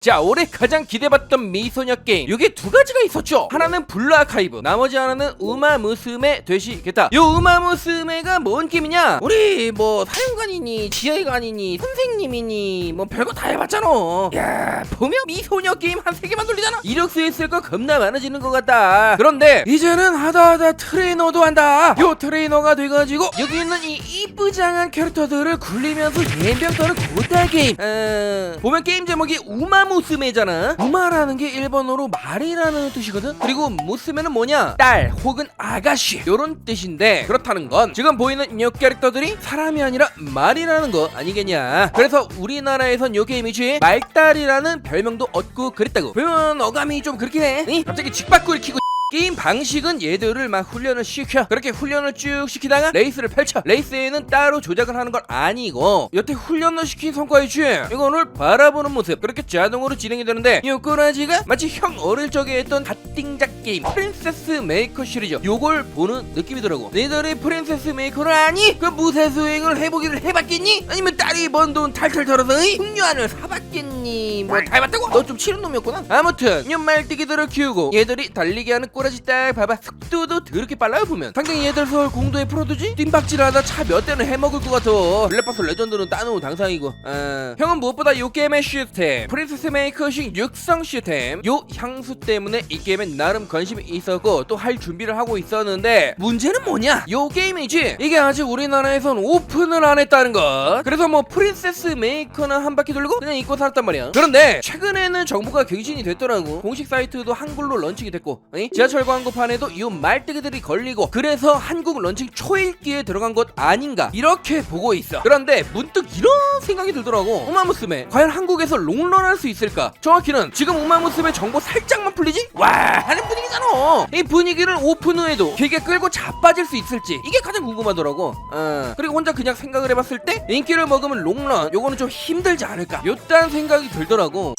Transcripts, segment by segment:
자 올해 가장 기대받던 미소녀 게임. 이게 두 가지가 있었죠. 하나는 블루 아카이브 나머지 하나는 우마무스메 되시겠다. 요 우마무스메가 뭔 게임이냐? 우리 뭐 사령관이니 지휘관이니 선생님이니 뭐 별거 다 해봤잖아. 야 보면 미소녀 게임 한 세 개만 돌리잖아. 이력서에 있을 거 겁나 많아지는 것 같다. 그런데 이제는 하다하다 트레이너도 한다. 요 트레이너가 돼가지고 여기 있는 이 이쁘장한 캐릭터들을 굴리면서 예명 떠는 고다 게임. 어, 보면 게임 제목이 우마 무스메잖아 우마라는 게 일본어로 말이라는 뜻이거든? 그리고 무스메는 뭐냐? 딸 혹은 아가씨. 요런 뜻인데 그렇다는 건 지금 보이는 요 캐릭터들이 사람이 아니라 말이라는 거 아니겠냐? 그래서 우리나라에선 요 게임이지 말딸이라는 별명도 얻고 그랬다고. 보면 어감이 좀 그렇긴 해. 응? 갑자기 직박구를 키고 게임 방식은 얘들을 막 훈련을 시켜 그렇게 훈련을 쭉 시키다가 레이스를 펼쳐 레이스에는 따로 조작을 하는 건 아니고 여태 훈련을 시킨 성과이지 이거를 바라보는 모습 그렇게 자동으로 진행이 되는데 이 꼬라지가 마치 형 어릴 적에 했던 갓띵작 게임 프린세스 메이커 시리즈 요걸 보는 느낌이더라고 너희들이 프린세스 메이커를 아니? 그 무쇠 수행을 해보기를 해봤겠니? 아니면 딸이 번 돈 탈탈 털어서 풍류안을 사봤겠니? 뭐다 해봤다고? 너 좀 치는 놈이었구나 아무튼 이 말띠기들을 키우고 얘들이 달리게 하는 꼬라지 딱 봐봐. 속도도 더럽게 빨라요 보면. 당장 얘들 서울 공도에 풀어두지? 띵박질하다 차 몇 대는 해먹을 것 같아. 블랙박스 레전드는 따놓은 당상이고. 아, 형은 무엇보다 요 게임의 시스템. 프린세스 메이커식 육성 시스템. 요 향수 때문에 이 게임에 나름 관심이 있었고 또 할 준비를 하고 있었는데 문제는 뭐냐? 요 게임이지? 이게 아직 우리나라에선 오픈을 안 했다는 거 그래서 뭐 프린세스 메이커는 한 바퀴 돌고 그냥 잊고 살았단 말이야. 그런데 최근에는 정보가 갱신이 됐더라고. 공식 사이트도 한글로 런칭이 됐고 아니? 지하철 광고판에도 이 말뜨기들이 걸리고 그래서 한국 런칭 초일기에 들어간 것 아닌가 이렇게 보고 있어. 그런데 문득 이런 생각이 들더라고. 우마무스메 과연 한국에서 롱런할 수 있을까? 정확히는 지금 우마무스메 정보 살짝만 풀리지? 와 하는 분위기잖아. 이 분위기를 오픈 후에도 길게 끌고 자빠질 수 있을지 이게 가장 궁금하더라고. 어. 그리고 혼자 그냥 생각을 해봤을 때 인기를 먹으면 롱런 요거는 좀 힘들지 않을까? 요딴 생각이 들더라고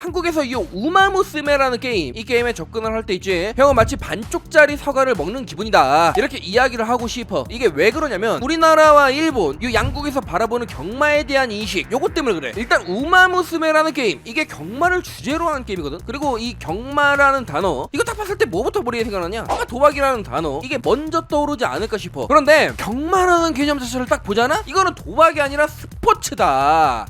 한국에서 이 우마무스메라는 게임. 이 게임에 접근을 할 때 있지 형은 마치 반쪽짜리 사과를 먹는 기분이다. 이렇게 이야기를 하고 싶어. 이게 왜 그러냐면 우리나라와 일본 이 양국에서 바라보는 경마에 대한 인식 요것 때문에 그래. 일단 우마무스메라는 게임. 이게 경마를 주제로 한 게임이거든. 그리고 이 경마라는 단어 이거 딱 봤을 때 뭐부터 머리에 생각나냐? 아마 도박이라는 단어. 이게 먼저 떠오르지 않을까 싶어. 그런데 경마라는 개념 자체를 딱 보잖아? 이거는 도박이 아니라 스포츠다.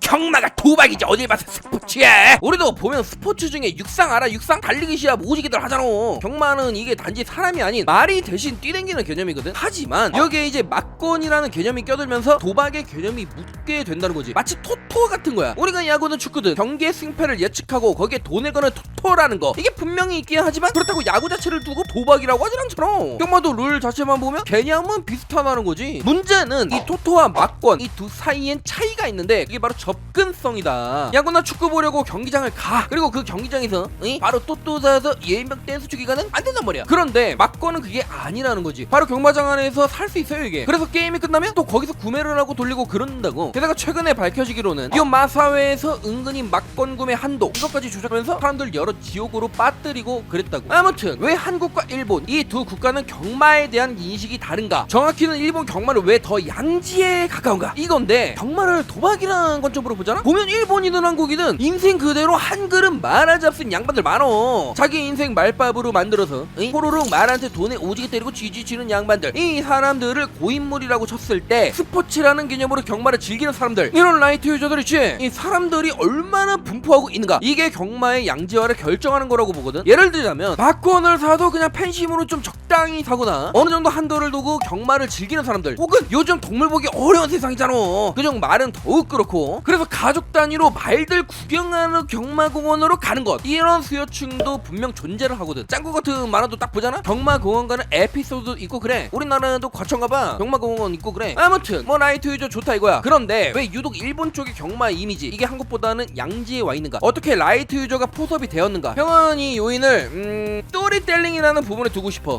경마가 도박이지. 어딜 봐서 스포츠 야 우리도 보면 스포츠 중에 육상 알아? 육상 달리기 시합 오지기들 하잖아. 경마는 이게 단지 사람이 아닌 말이 대신 뛰댕기는 개념이거든. 하지만 여기에 이제 막건이라는 개념이 껴들면서 도박의 개념이 묻게 된다는 거지. 마치 토토 같은 거야. 우리가 야구는 축구든 경기의 승패를 예측하고 거기에 돈을 거는 토토라는 거. 이게 분명히 있긴 하지만 그렇다고 야구 자체를 두고 도박이라고 하진 않잖아. 경마도 룰 자체만 보면 개념은 비슷하다는 거지. 문제는 이 토토와 막권 이두 사이엔 차이가 있는데 그게 바로 접근성이다. 야구나 축구 보려고 경기장을 가. 그리고 그 경기장에서 응? 바로 또또 사서 예인병 댄스 추기 가는 안 된단 말이야. 그런데 막권은 그게 아니라는 거지. 바로 경마장 안에서 살 수 있어요 이게. 그래서 게임이 끝나면 또 거기서 구매를 하고 돌리고 그런다고. 게다가 최근에 밝혀지기로는 이 마사회에서 은근히 막권 구매 한도 이것까지 조작하면서 사람들 여러 지옥으로 빠뜨리고 그랬다고. 아무튼 왜 한국과 일본 이 두 국가는 경마에 대한 인식이 다른가? 정확히는 일본 경마를 왜 더 양지에 가까운가? 이건데 경마를 도박이라는 관점으로 보잖아? 보면 일본이든 한국이든 인생 그대로 한 그릇 말아 잡쓴 양반들 많어. 자기 인생 말밥으로 만들어서 응? 호로록 말한테 돈에 오지게 때리고 쥐쥐치는 양반들. 이 사람들을 고인물이라고 쳤을 때 스포츠라는 개념으로 경마를 즐기는 사람들. 이런 라이트 유저들 있지? 이 사람들이 얼마나 분포하고 있는가? 이게 경마의 양지화를 결정하는 거라고 보거든. 예를 들자면 막권을 사도 그냥 팬심으로 좀 적당히 사거나 어느 정도 한도를 두고 경마를 즐기는 사람들. 혹은 요즘 동물 보기 어려운 세상이잖아. 그중 말은 더욱 그렇고. 그래서 가족 단위로 말들 구경 하는 경마공원으로 가는 것. 이런 수요층도 분명 존재를 하거든. 짱구 같은 만화도 딱 보잖아? 경마공원 가는 에피소드 있고 그래. 우리나라도 과천 가봐. 경마공원 있고 그래. 아무튼 뭐 라이트 유저 좋다 이거야. 그런데 왜 유독 일본 쪽의 경마 이미지 이게 한국보다는 양지에 와 있는가? 어떻게 라이트 유저가 포섭이 되었는가? 형은 이 요인을 음 스토리텔링이라는 부분에 두고 싶어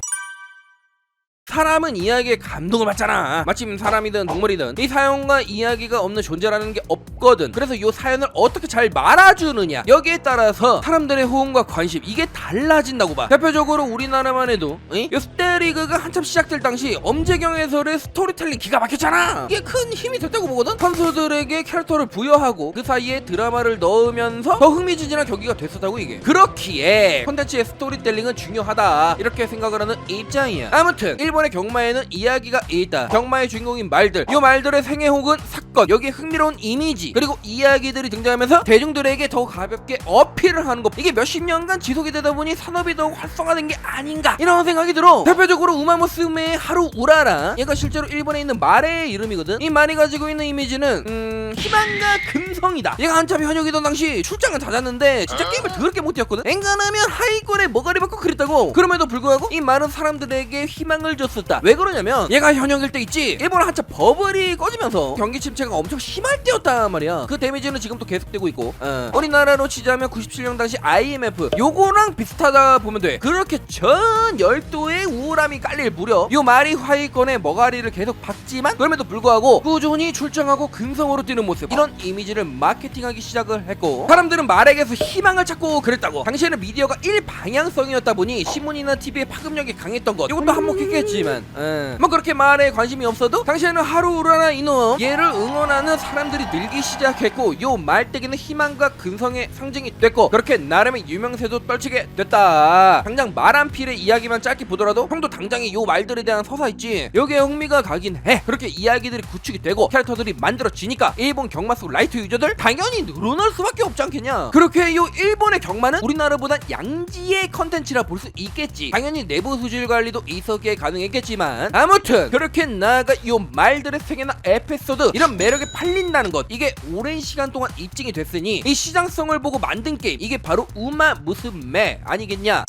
사람은 이야기에 감동을 받잖아. 마침 사람이든 동물이든 이 사연과 이야기가 없는 존재라는 게 없거든. 그래서 요 사연을 어떻게 잘 말아주느냐. 여기에 따라서 사람들의 호응과 관심 이게 달라진다고 봐. 대표적으로 우리나라만 해도 이? 요 스테리그가 한참 시작될 당시 엄재경 해설의 스토리텔링 기가 막혔잖아. 이게 큰 힘이 됐다고 보거든? 선수들에게 캐릭터를 부여하고 그 사이에 드라마를 넣으면서 더 흥미진진한 경기가 됐었다고 이게. 그렇기에 콘텐츠의 스토리텔링은 중요하다. 이렇게 생각을 하는 입장이야. 아무튼 일본 의 경마에는 이야기가 있다 경마의 주인공인 말들 이 말들의 생애 혹은 사건 여기에 흥미로운 이미지 그리고 이야기들이 등장하면서 대중들에게 더 가볍게 어필을 하는 것. 이게 몇십 년간 지속이 되다 보니 산업이 더욱 활성화된 게 아닌가 이런 생각이 들어. 대표적으로 우마무스메의 하루 우라라 얘가 실제로 일본에 있는 말의 이름이거든. 이 말이 가지고 있는 이미지는 음 희망과 금성이다. 얘가 한참 현역이던 당시 출장을 잦았는데 진짜 게임을 더럽게 못했거든. 엔간하면 하위권에 머가리 받고 그랬다고. 그럼에도 불구하고 이 말은 사람들에게 희망을 줬 었다. 왜 그러냐면 얘가 현역일 때 있지? 일본 한참 버블이 꺼지면서 경기 침체가 엄청 심할 때였단 말이야. 그 데미지는 지금도 계속되고 있고. 어. 우리나라로 치자면 97년 당시 IMF 요거랑 비슷하다 보면 돼. 그렇게 전 열도의 우울함이 깔릴 무렵 요 말이 하위권에 머가리를 계속 박지만 그럼에도 불구하고 꾸준히 출장하고 근성으로 뛰는 모습. 이런 이미지를 마케팅하기 시작을 했고 사람들은 말에게서 희망을 찾고 그랬다고. 당시에는 미디어가 일방향성이었다 보니 신문이나 TV의 파급력이 강했던 것. 이것도 한몫했겠지 만 예. 뭐 그렇게 말에 관심이 없어도 당시에는 하루우라나 이노 얘를 응원하는 사람들이 늘기 시작했고 요 말대기는 희망과 근성의 상징이 됐고 그렇게 나름의 유명세도 떨치게 됐다. 당장 말한 필의 이야기만 짧게 보더라도 형도 당장에 요 말들에 대한 서사 있지. 여기에 흥미가 가긴 해. 그렇게 이야기들이 구축이 되고 캐릭터들이 만들어지니까 일본 경마 속 라이트 유저들 당연히 늘어날 수밖에 없지 않겠냐. 그렇게 요 일본의 경마는 우리나라보단 양지의 컨텐츠라 볼 수 있겠지. 당연히 내부 수질 관리도 있었기에 가능했 겠지만 아무튼 그렇게 나아가 요 말들의 세계나 에피소드 이런 매력에 팔린다는 것 이게 오랜 시간 동안 입증이 됐으니 이 시장성을 보고 만든 게임 이게 바로 우마 무스메 아니겠냐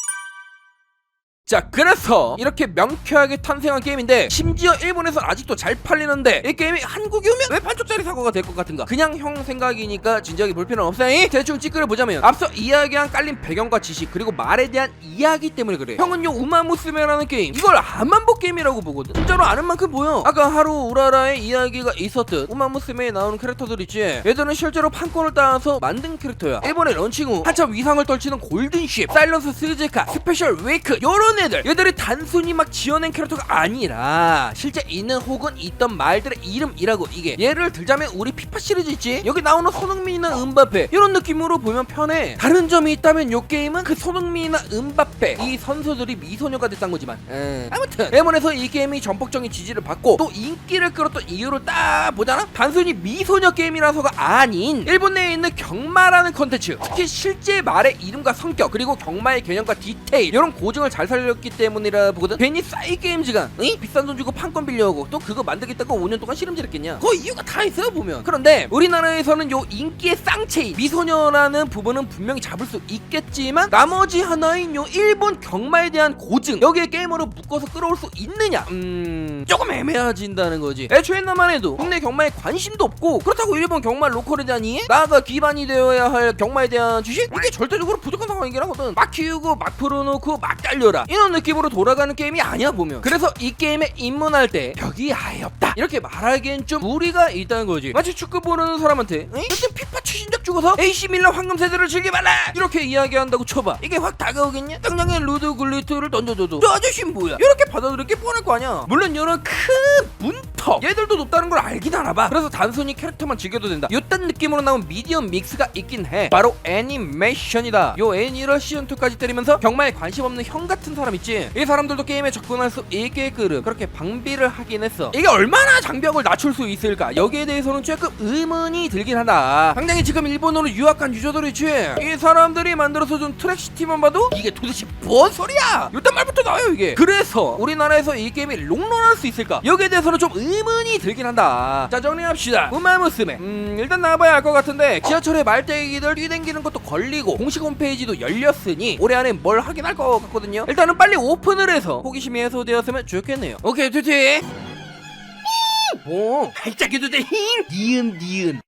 자 그래서 이렇게 명쾌하게 탄생한 게임인데 심지어 일본에서 아직도 잘 팔리는데 이 게임이 한국에 오면 왜 반쪽짜리 사고가 될 것 같은가? 그냥 형 생각이니까 진지하게 볼 필요는 없으니 대충 찌끄려 보자면 앞서 이야기한 깔린 배경과 지식 그리고 말에 대한 이야기 때문에 그래 형은 요 우마무스메라는 게임. 이걸 안만보 게임이라고 보거든. 진짜로 아는 만큼 보여. 아까 하루 우라라의 이야기가 있었듯 우마무스메에 나오는 캐릭터들 있지? 얘들은 실제로 판권을 따서 만든 캐릭터야. 일본의 런칭 후 한참 위상을 떨치는 골든쉽 사일런스 스즈카 스페셜 웨이크 요런 애들. 얘들이 단순히 막 지어낸 캐릭터가 아니라 실제 있는 혹은 있던 말들의 이름이라고 이게. 예를 들자면 우리 피파 시리즈 있지? 여기 나오는 손흥민이나 은바페. 이런 느낌으로 보면 편해. 다른 점이 있다면 요 게임은 그 손흥민이나 은바페. 이 선수들이 미소녀가 됐단 거지만. 에. 아무튼. 일본에서 이 게임이 전폭적인 지지를 받고 또 인기를 끌었던 이유를 딱 보잖아 단순히 미소녀 게임이라서가 아닌 일본 내에 있는 경마라는 컨텐츠. 특히 실제 말의 이름과 성격 그리고 경마의 개념과 디테일 이런 고증을 잘 살 렸기 때문이라 보거든? 괜히 싸이 게임즈가 응? 비싼 돈 주고 판권 빌려오고 또 그거 만들겠다고 5년 동안 씨름질했겠냐? 그 이유가 다 있어요 보면. 그런데 우리나라에서는 요 인기의 쌍체인 미소녀라는 부분은 분명히 잡을 수 있겠지만 나머지 하나인 요 일본 경마에 대한 고증 여기에 게임으로 묶어서 끌어올 수 있느냐? 음 조금 애매해진다는 거지. 애초에 나만 해도 국내 경마에 관심도 없고 그렇다고 일본 경마 로컬에 대한 이해? 나가 기반이 되어야 할 경마에 대한 지식? 이게 절대적으로 부족한 상황이긴 하거든. 막 키우고 막 풀어놓고 막 달려라 이런 느낌으로 돌아가는 게임이 아니야 보면. 그래서 이 게임에 입문할 때 벽이 아예 없다. 이렇게 말하기엔 좀 무리가 있다는 거지. 마치 축구 보는 사람한테 응? 요즘 피파 추신작 주고서 AC 밀란 황금 세대를 즐겨봐라! 이렇게 이야기한다고 쳐봐. 이게 확 다가오겠냐? 당장에 루드 글리트를 던져줘도 저 아저씨는 뭐야? 이렇게 받아들일 게 뻔할 거 아니야. 물론 이런 큰 문 턱 얘들도 높다는 걸 알긴 하나봐. 그래서 단순히 캐릭터만 즐겨도 된다. 요딴 느낌으로 나온 미디엄 믹스가 있긴 해. 바로 애니메이션이다. 요 애니를 시즌2까지 때리면서 경마에 관심 없는 형 같은 사람 있지? 이 사람들도 게임에 접근할 수 있게끔 그렇게 방비를 하긴 했어. 이게 얼마나 장벽을 낮출 수 있을까? 여기에 대해서는 조금 의문이 들긴 하다. 당장에 지금 일본으로 유학간 유저들이 있지? 이 사람들이 만들어서 준 트랙시티만 봐도 이게 도대체 뭔 소리야? 요딴 말부터 나와요 이게. 그래서 우리나라에서 이 게임이 롱런할 수 있을까? 여기에 대해서는 좀 의문이 들긴 한다. 자 정리합시다. 우마무스메 음 일단 나와봐야 알 것 같은데 지하철에 말대기들 뛰댕기는 것도 걸리고 공식 홈페이지도 열렸으니 올해 안에 뭘 하긴 할 것 같거든요. 일단은 빨리 오픈을 해서 호기심이 해소되었으면 좋겠네요. 오케이 투티 뭐? 활짝해도 돼. 힝! 니은 니은